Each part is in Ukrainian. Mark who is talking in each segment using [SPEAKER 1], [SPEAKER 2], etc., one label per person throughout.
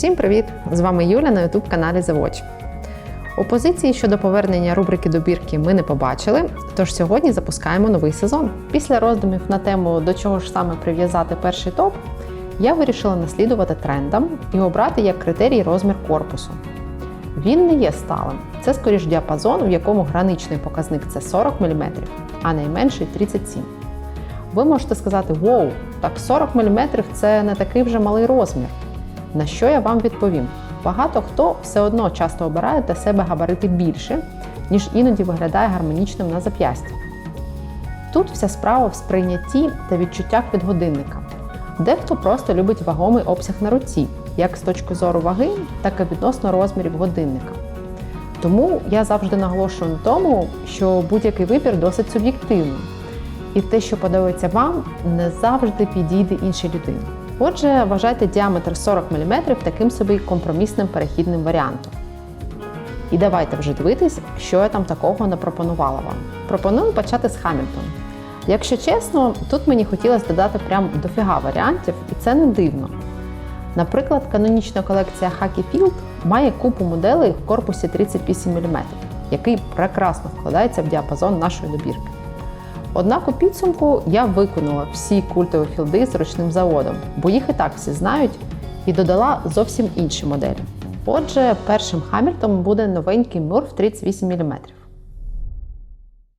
[SPEAKER 1] Всім привіт! З вами Юля на youtube каналі Watch. Опозиції щодо повернення рубрики добірки ми не побачили, тож сьогодні запускаємо новий сезон. Після роздумів на тему до чого ж саме прив'язати перший топ, я вирішила наслідувати трендам і обрати як критерій розмір корпусу. Він не є сталим. Це скоріш діапазон, в якому граничний показник це 40 мм, а найменший 37 Ви можете сказати: Воу, так 40 мм це не такий вже малий розмір. На що я вам відповім? Багато хто все одно часто обирає для себе габарити більше, ніж іноді виглядає гармонічним на зап'ясті. Тут вся справа в сприйнятті та відчуттях від годинника. Дехто просто любить вагомий обсяг на руці, як з точки зору ваги, так і відносно розмірів годинника. Тому я завжди наголошую на тому, що будь-який вибір досить суб'єктивний, і те, що подобається вам, не завжди підійде іншій людині. Отже, вважайте діаметр 40 мм таким собі компромісним перехідним варіантом. І давайте вже дивитись, що я там такого не пропонувала вам. Пропоную почати з Хамільтон. Якщо чесно, тут мені хотілося додати прям дофіга варіантів, і це не дивно. Наприклад, канонічна колекція Hacky Field має купу моделей в корпусі 38 мм, який прекрасно вкладається в діапазон нашої добірки. Однак у підсумку я виконала всі культові філди з ручним заводом, бо їх і так всі знають, і додала зовсім інші моделі. Отже, першим Хамільтоном буде новенький Мурф 38 мм.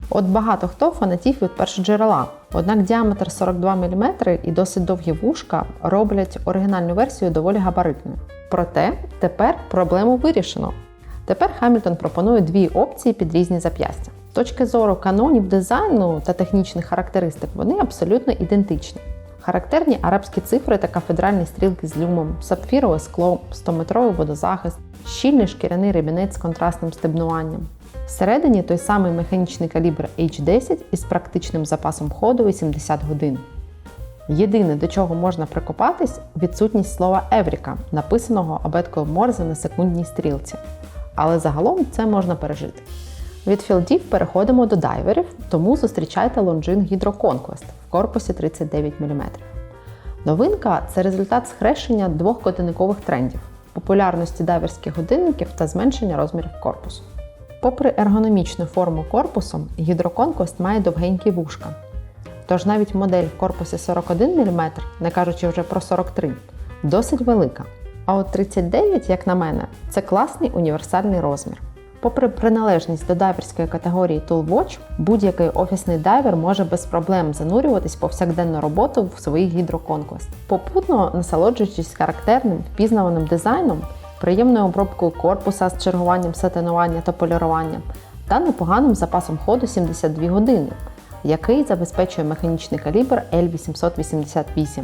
[SPEAKER 1] От багато хто фанатів від першоджерела, однак діаметр 42 мм і досить довгі вушка роблять оригінальну версію доволі габаритною. Проте тепер проблему вирішено. Тепер Хамільтон пропонує дві опції під різні зап'ястя. Точки зору канонів дизайну та технічних характеристик вони абсолютно ідентичні. Характерні арабські цифри та кафедральні стрілки з люмом, сапфірове скло, 100-метровий водозахист, щільний шкіряний ремінець з контрастним стебнуванням. Всередині той самий механічний калібр H10 із практичним запасом ходу 80 годин. Єдине, до чого можна прикопатись, відсутність слова Евріка, написаного абеткою Морзе на секундній стрілці. Але загалом це можна пережити. Від філдів переходимо до дайверів, тому зустрічайте Hydro Conquest в корпусі 39 мм. Новинка це результат схрещення двох годинникових трендів популярності дайверських годинників та зменшення розмірів корпусу. Попри ергономічну форму корпусу, Conquest має довгенькі вушка. Тож навіть модель в корпусі 41 мм, не кажучи вже про 43, досить велика. А от 39, як на мене, це класний універсальний розмір. Попри приналежність до дайверської категорії Tool Watch, будь-який офісний дайвер може без проблем занурюватись повсякденну роботу в своїх Hydro попутно насолоджуючись характерним впізнаваним дизайном, приємною обробкою корпуса з чергуванням сатинування та полірування та непоганим запасом ходу 72 години, який забезпечує механічний калібр L888.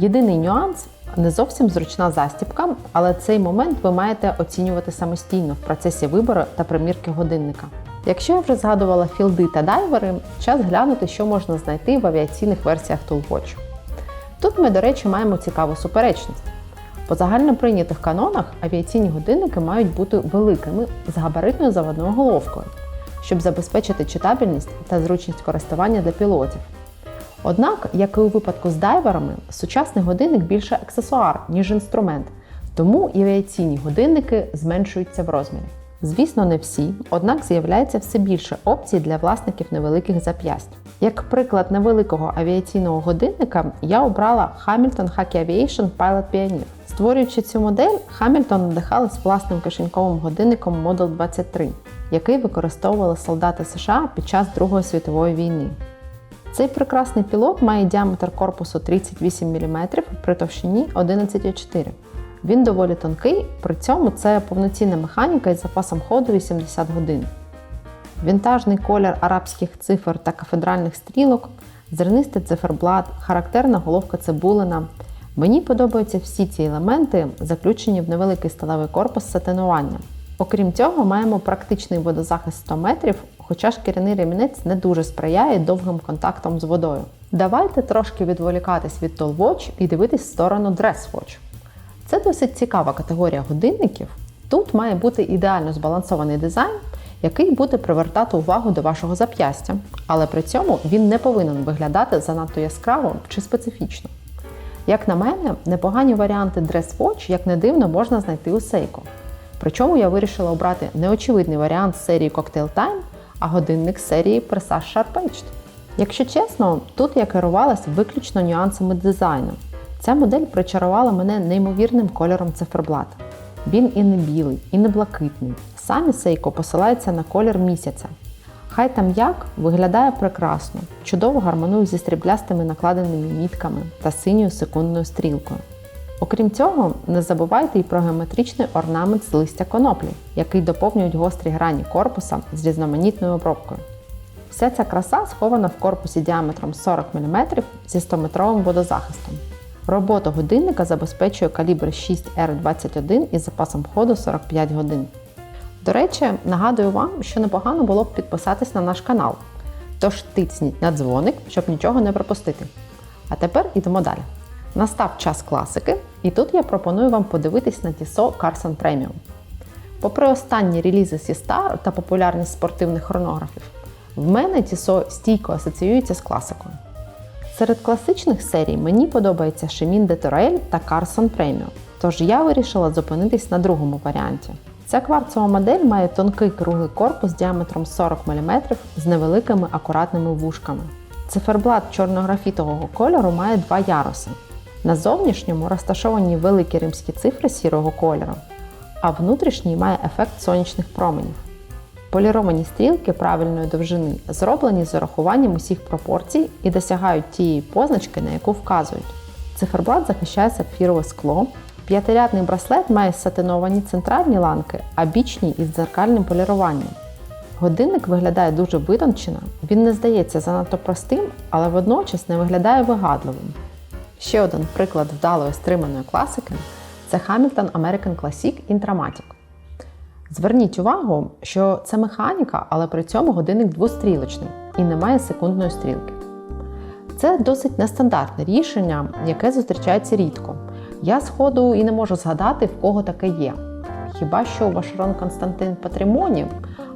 [SPEAKER 1] Єдиний нюанс не зовсім зручна застібка, але цей момент ви маєте оцінювати самостійно в процесі вибору та примірки годинника. Якщо я вже згадувала філди та дайвери, час глянути, що можна знайти в авіаційних версіях Toolwatch. Тут ми, до речі, маємо цікаву суперечність. По загально прийнятих канонах авіаційні годинники мають бути великими з габаритною заводною головкою, щоб забезпечити читабельність та зручність користування для пілотів. Однак, як і у випадку з дайверами, сучасний годинник більше аксесуар, ніж інструмент, тому і авіаційні годинники зменшуються в розмірі. Звісно, не всі, однак з'являється все більше опцій для власників невеликих зап'ясть. Як приклад невеликого авіаційного годинника, я обрала Hamilton Hacky Aviation Pilot Pioneer. Створюючи цю модель, Hamilton надихались власним кишеньковим годинником Model 23, який використовували солдати США під час Другої світової війни. Цей прекрасний пілот має діаметр корпусу 38 мм при товщині 11,4 Він доволі тонкий, при цьому це повноцінна механіка із запасом ходу 80 годин. Вінтажний колір арабських цифр та кафедральних стрілок, зернистий циферблат, характерна головка цибулина. Мені подобаються всі ці елементи, заключені в невеликий сталевий корпус з сатинуванням. Окрім цього, маємо практичний водозахист 100 метрів, хоча шкіряний ремінець не дуже сприяє довгим контактам з водою. Давайте трошки відволікатись від Watch і дивитись в сторону Dress Watch. Це досить цікава категорія годинників. Тут має бути ідеально збалансований дизайн, який буде привертати увагу до вашого зап'ястя, але при цьому він не повинен виглядати занадто яскраво чи специфічно. Як на мене, непогані варіанти Watch, як не дивно, можна знайти у Seiko. Причому я вирішила обрати неочевидний варіант серії Cocktail Time, а годинник серії Presage Sharp-Edged. Якщо чесно, тут я керувалася виключно нюансами дизайну. Ця модель причарувала мене неймовірним кольором циферблата. Він і не білий, і не блакитний. Самі Seiko посилаються на колір місяця. Хай там як виглядає прекрасно, чудово гармонує зі сріблястими накладеними мітками та синьою секундною стрілкою. Окрім цього, не забувайте і про геометричний орнамент з листя коноплі, який доповнюють гострі грані корпуса з різноманітною обробкою. Вся ця краса схована в корпусі діаметром 40 мм зі 100-метровим водозахистом. Роботу годинника забезпечує калібр 6R21 із запасом ходу 45 годин. До речі, нагадую вам, що непогано було б підписатись на наш канал. Тож тицніть на дзвоник, щоб нічого не пропустити. А тепер йдемо далі. Настав час класики, і тут я пропоную вам подивитись на Tissot Carson Premium. Попри останні релізи Sistar та популярність спортивних хронографів, в мене Tissot стійко асоціюється з класикою. Серед класичних серій мені подобається Chemin de Tourelle та Carson Premium, тож я вирішила зупинитись на другому варіанті. Ця кварцова модель має тонкий круглий корпус діаметром 40 мм з невеликими акуратними вушками. Циферблат чорнографітового кольору має два яруси. На зовнішньому розташовані великі римські цифри сірого кольору, а внутрішній має ефект сонячних променів. Поліровані стрілки правильної довжини зроблені з урахуванням усіх пропорцій і досягають тієї позначки, на яку вказують. Циферблат захищає сапфірове скло. П'ятирядний браслет має сатиновані центральні ланки, а бічні із дзеркальним поліруванням. Годинник виглядає дуже витончено, він не здається занадто простим, але водночас не виглядає вигадливим. Ще один приклад вдалої стриманої класики це Hamilton American Classic Intramatic. Зверніть увагу, що це механіка, але при цьому годинник двострілочний і не має секундної стрілки. Це досить нестандартне рішення, яке зустрічається рідко. Я сходу і не можу згадати, в кого таке є. Хіба що у Вашерон Константин Патрімоні,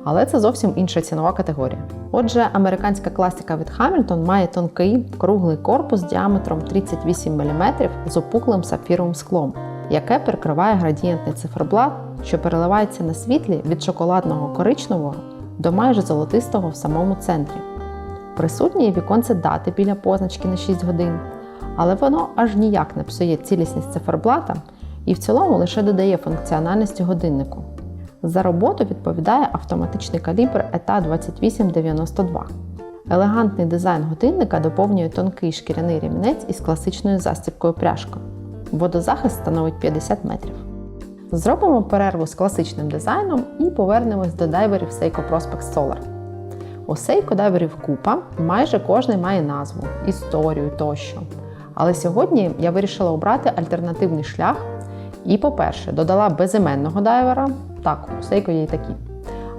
[SPEAKER 1] але це зовсім інша цінова категорія. Отже, американська класика від Hamilton має тонкий круглий корпус діаметром 38 мм з опуклим сапфіровим склом, яке прикриває градієнтний циферблат, що переливається на світлі від шоколадного коричневого до майже золотистого в самому центрі. Присутнє віконце дати біля позначки на 6 годин, але воно аж ніяк не псує цілісність циферблата і в цілому лише додає функціональності годиннику. За роботу відповідає автоматичний калібр ETA 2892. Елегантний дизайн годинника доповнює тонкий шкіряний рівнець із класичною застібкою пряжкою. Водозахист становить 50 метрів. Зробимо перерву з класичним дизайном і повернемось до дайверів Seiko Prospect Solar. У Seiko дайверів купа, майже кожний має назву, історію тощо. Але сьогодні я вирішила обрати альтернативний шлях і, по-перше, додала безіменного дайвера, так, у Seiko є і такі.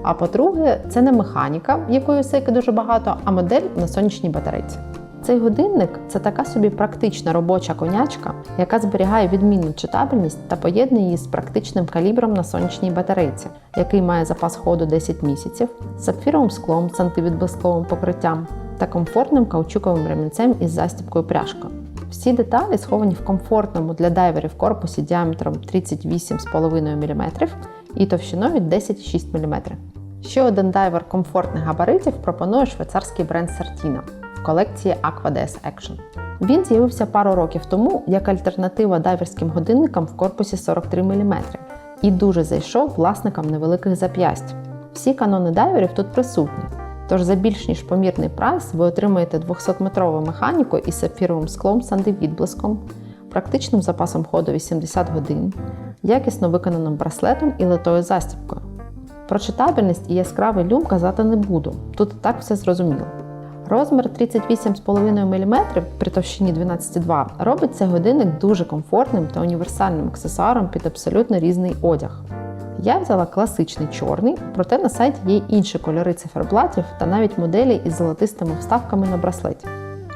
[SPEAKER 1] А по-друге, це не механіка, якої у Seiko дуже багато, а модель на сонячній батарейці. Цей годинник це така собі практична робоча конячка, яка зберігає відмінну читабельність та поєднує її з практичним калібром на сонячній батарейці, який має запас ходу 10 місяців, сапфіровим склом з антивідблисковим покриттям та комфортним каучуковим ремінцем із застібкою пряжкою. Всі деталі сховані в комфортному для дайверів корпусі діаметром 38,5 мм і товщиною 10,6 мм. Ще один дайвер комфортних габаритів пропонує швейцарський бренд Sartina в колекції Aqua DS Action. Він з'явився пару років тому як альтернатива дайверським годинникам в корпусі 43 мм і дуже зайшов власникам невеликих зап'ясть. Всі канони дайверів тут присутні. Тож за більш ніж помірний прайс ви отримаєте 200-метрову механіку із сапфіровим склом з антивідблиском, практичним запасом ходу 80 годин, якісно виконаним браслетом і литою застібкою. Про читабельність і яскравий люм казати не буду, тут і так все зрозуміло. Розмір 38,5 мм при товщині 12,2 робить цей годинник дуже комфортним та універсальним аксесуаром під абсолютно різний одяг. Я взяла класичний чорний, проте на сайті є інші кольори циферблатів та навіть моделі із золотистими вставками на браслеті.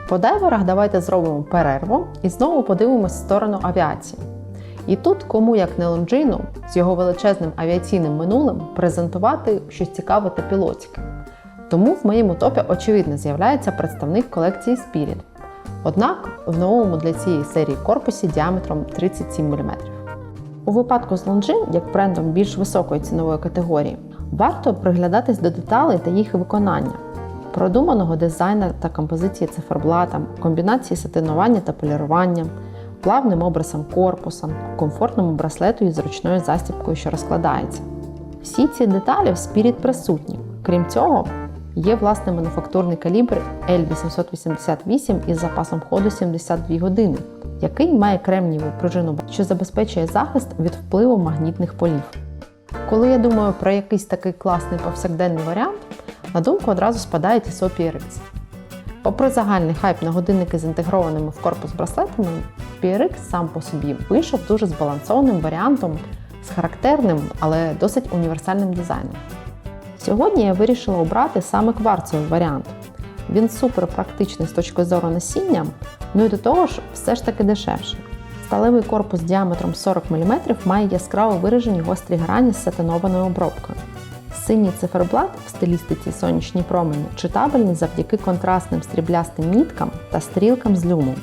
[SPEAKER 1] По дайверах давайте зробимо перерву і знову подивимось в сторону авіації. І тут, кому як не Лонджину, з його величезним авіаційним минулим презентувати щось цікаве та пілотське. Тому в моєму топі очевидно з'являється представник колекції Spirit. Однак в новому для цієї серії корпусі діаметром 37 мм. У випадку з Longines, як брендом більш високої цінової категорії, варто приглядатись до деталей та їх виконання, продуманого дизайну та композиції циферблата, комбінації сатинування та полірування, плавним образом корпуса, комфортному браслету із зручною застібкою, що розкладається. Всі ці деталі в Spirit присутні. Крім цього, є власний мануфактурний калібр L888 із запасом ходу 72 години, який має кремнієву пружину, що забезпечує захист від впливу магнітних полів. Коли я думаю про якийсь такий класний повсякденний варіант, на думку одразу спадає TSO PRX. Попри загальний хайп на годинники з інтегрованими в корпус браслетами, PRX сам по собі вийшов дуже збалансованим варіантом з характерним, але досить універсальним дизайном. Сьогодні я вирішила обрати саме кварцевий варіант. Він супер практичний з точки зору носіння, ну і до того ж, все ж таки дешевший. Сталевий корпус діаметром 40 мм має яскраво виражені гострі грані з сатинованою обробкою. Синій циферблат в стилістиці сонячні промені читабельний завдяки контрастним стріблястим ніткам та стрілкам з люмом.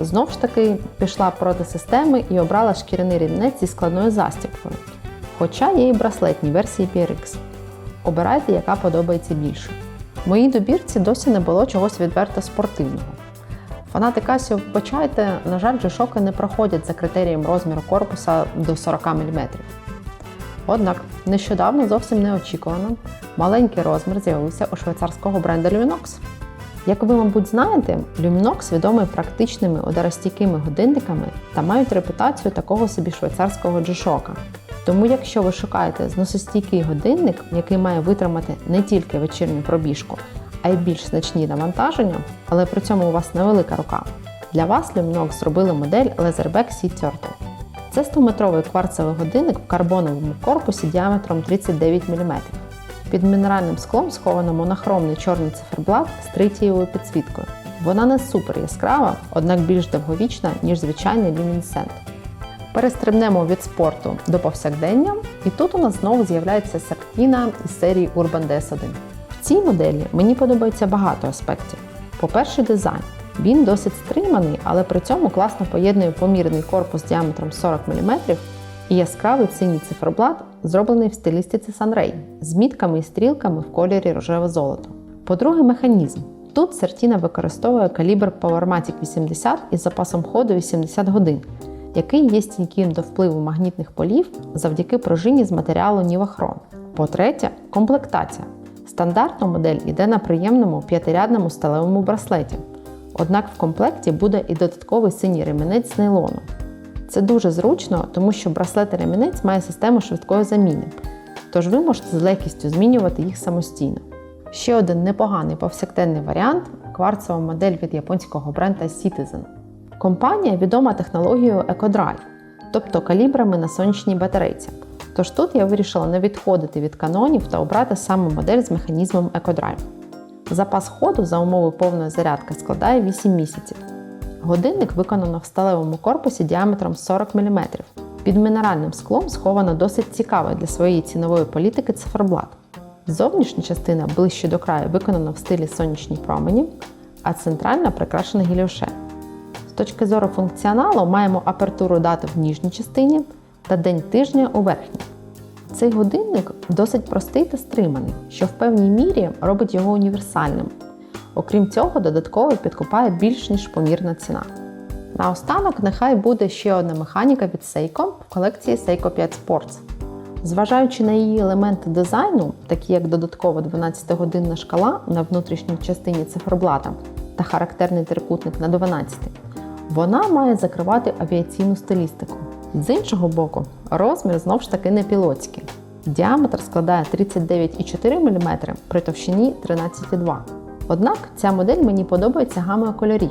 [SPEAKER 1] Знов ж таки пішла проти системи і обрала шкіряний рівнець зі складною застібкою. Хоча є і браслетні версії PRX. Обирайте, яка подобається більше. В моїй добірці досі не було чогось відверто спортивного. Фанати Casio, вибачайте, на жаль, G-Shock не проходять за критерієм розміру корпуса до 40 мм. Однак нещодавно зовсім неочікувано маленький розмір з'явився у швейцарського бренду Luminox. Як ви, мабуть, знаєте, Luminox відомий практичними ударостійкими годинниками та мають репутацію такого собі швейцарського G-Shock. Тому, якщо ви шукаєте зносостійкий годинник, який має витримати не тільки вечірню пробіжку, а й більш значні навантаження, але при цьому у вас невелика рука, для вас Luminox зробили модель Leatherback Sea Turtle. Це 100-метровий кварцевий годинник в карбоновому корпусі діаметром 39 мм. Під мінеральним склом сховано монохромний чорний циферблат з тритієвою підсвіткою. Вона не супер яскрава, однак більш довговічна, ніж звичайний люмінесцент. Перестрибнемо від спорту до повсякдення, і тут у нас знову з'являється Саркіна із серії Urban DS1. В цій моделі мені подобається багато аспектів. По-перше, дизайн. Він досить стриманий, але при цьому класно поєднує помірний корпус діаметром 40 мм і яскравий синій циферблат, зроблений в стилістиці Sunray з мітками і стрілками в кольорі рожеве золото. По-друге, механізм. Тут Сертіна використовує калібр PowerMatic 80 із запасом ходу 80 годин, який є стійким до впливу магнітних полів завдяки пружині з матеріалу Нівахром. По-третє, комплектація. Стандартна модель йде на приємному п'ятирядному сталевому браслеті. Однак в комплекті буде і додатковий синій ремінець з нейлону. Це дуже зручно, тому що браслет і ремінець має систему швидкої заміни, тож ви можете з легкістю змінювати їх самостійно. Ще один непоганий повсякденний варіант кварцова модель від японського бренда Citizen. Компанія відома технологією EcoDrive, тобто калібрами на сонячній батарейці. Тож тут я вирішила не відходити від канонів та обрати саме модель з механізмом EcoDrive. Запас ходу за умови повної зарядки складає 8 місяців. Годинник виконано в сталевому корпусі діаметром 40 мм. Під мінеральним склом сховано досить цікавий для своєї цінової політики циферблат. Зовнішня частина ближче до краю виконана в стилі сонячні промені, а центральна прикрашена гіліоше. З точки зору функціоналу маємо апертуру дати в ніжній частині та день тижня у верхній. Цей годинник досить простий та стриманий, що в певній мірі робить його універсальним. Окрім цього, додатково підкупає більш ніж помірна ціна. Наостанок, нехай буде ще одна механіка від Seiko в колекції Seiko 5 Sports. Зважаючи на її елементи дизайну, такі як додаткова 12-годинна шкала на внутрішній частині циферблата та характерний трикутник на 12, вона має закривати авіаційну стилістику. З іншого боку, розмір знов ж таки не пілотський. Діаметр складає 39,4 мм при товщині 13,2 Однак ця модель мені подобається гамою кольорів.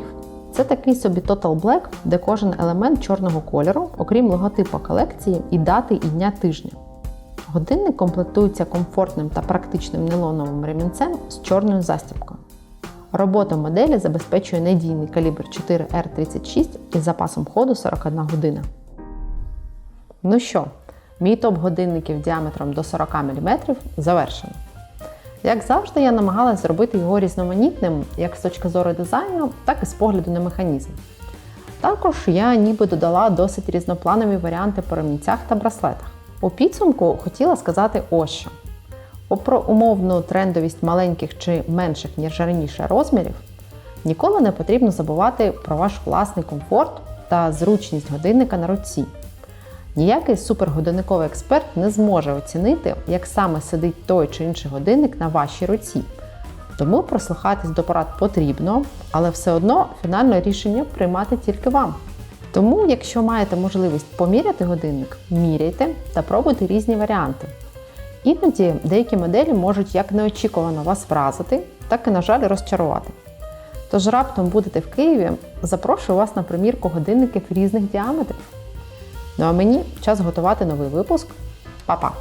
[SPEAKER 1] Це такий собі Total Black, де кожен елемент чорного кольору, окрім логотипу колекції і дати і дня тижня. Годинник комплектується комфортним та практичним нейлоновим ремінцем з чорною застібкою. Робота моделі забезпечує надійний калібр 4R36 із запасом ходу 41 година. Ну що, мій топ годинників діаметром до 40 мм завершено. Як завжди, я намагалась зробити його різноманітним як з точки зору дизайну, так і з погляду на механізм. Також я ніби додала досить різнопланові варіанти по ремінцях та браслетах. У підсумку хотіла сказати ось що. Попри умовну трендовість маленьких чи менших, ніж раніше розмірів, ніколи не потрібно забувати про ваш власний комфорт та зручність годинника на руці. Ніякий супергодинниковий експерт не зможе оцінити, як саме сидить той чи інший годинник на вашій руці. Тому прислухатись до порад потрібно, але все одно фінальне рішення приймати тільки вам. Тому, якщо маєте можливість поміряти годинник, міряйте та пробуйте різні варіанти. Іноді деякі моделі можуть як неочікувано вас вразити, так і, на жаль, розчарувати. Тож раптом будете в Києві, запрошую вас на примірку годинників різних діаметрів. Ну а мені час готувати новий випуск. Па-па!